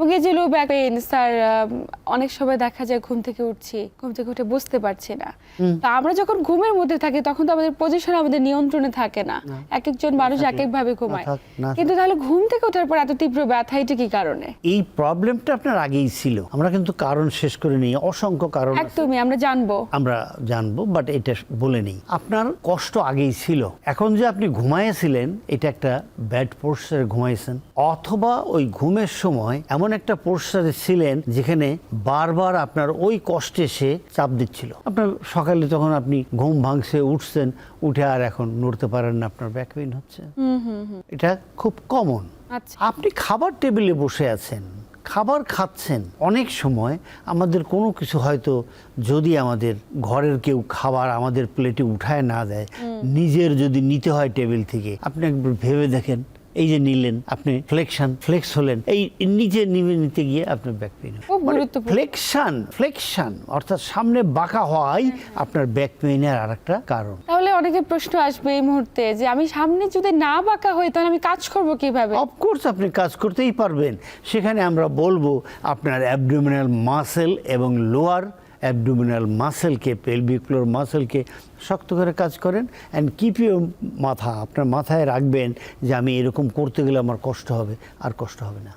এবং এই যে লো ব্যাক পেইন স্যার অনেক সময় দেখা যায় ঘুম থেকে উঠছি ঘুম থেকে উঠে বুঝতে পারছি না। তো আমরা যখন ঘুমের মধ্যে থাকি তখন তো আমাদের পজিশন আমাদের নিয়ন্ত্রণে থাকে না। এক একজন মানুষ এক এক ভাবে ঘুমায়। কিন্তু তাহলে ঘুম থেকে ওঠার পর এত তীব্র ব্যথা এটা কি কারণে? এই প্রবলেমটা আপনার আগেই ছিল। আমরা কিন্তু কারণ শেষ করে নিই অসংখ্য কারণ। একদমই আমরা জানব। আমরা জানব বাট এটা বলে নেই। আপনার কষ্ট আগেই ছিল। এখন যে আপনি ঘুমাইয়েছিলেন এটা একটা ব্যাড পোস্টারে ঘুমাইছেন। অথবা ওই ঘুমের সময় এমন একটা পোস্টারে ছিলেন যেখানে বারবার আপনার ওই কষ্টে সে চাপ দিচ্ছিল। আপনার সকালে তখন আপনি ঘুম ভাঙছে উঠছেন উঠে আর এখন নড়তে পারেন না আপনার ব্যাক পেইন হচ্ছে। এটা খুব কমন আচ্ছা। আপনি খাবার টেবিলে বসে আছেন খাবার খাচ্ছেন অনেক সময় আমাদের কোনো কিছু হয়তো যদি আমাদের ঘরের কেউ খাবার আমাদের প্লেটে উঠায় না দেয় নিজের যদি নিতে হয় টেবিল থেকে আপনি একবার ভেবে দেখেন এই যে নিলেন আপনি ফ্লেকশন ফ্লেক্স হলেন এই নিচে নিমে নিতে গিয়ে আপনার ব্যাক গুরুত্বপূর্ণ। ফ্লেকশন ফ্লেকশন অর্থাৎ সামনে বাঁকা হওয়াই আপনার ব্যাক পেইনের আর একটা কারণ। তাহলে অনেকে প্রশ্ন আসবে এই মুহূর্তে যে আমি সামনে যদি না বাঁকা হই তাহলে আমি কাজ করব কীভাবে? অফকোর্স আপনি কাজ করতেই পারবেন। সেখানে আমরা বলব আপনার অ্যাবডোমিনাল মাসেল এবং লোয়ার অ্যাবডোমিনাল মাসেলকে পেলভিক্লোর মাসেলকে শক্ত করে কাজ করেন অ্যান্ড কিপ ইউ মাথা, আপনার মাথায় রাখবেন যে আমি এরকম করতে গেলে আমার কষ্ট হবে, আর কষ্ট হবে না।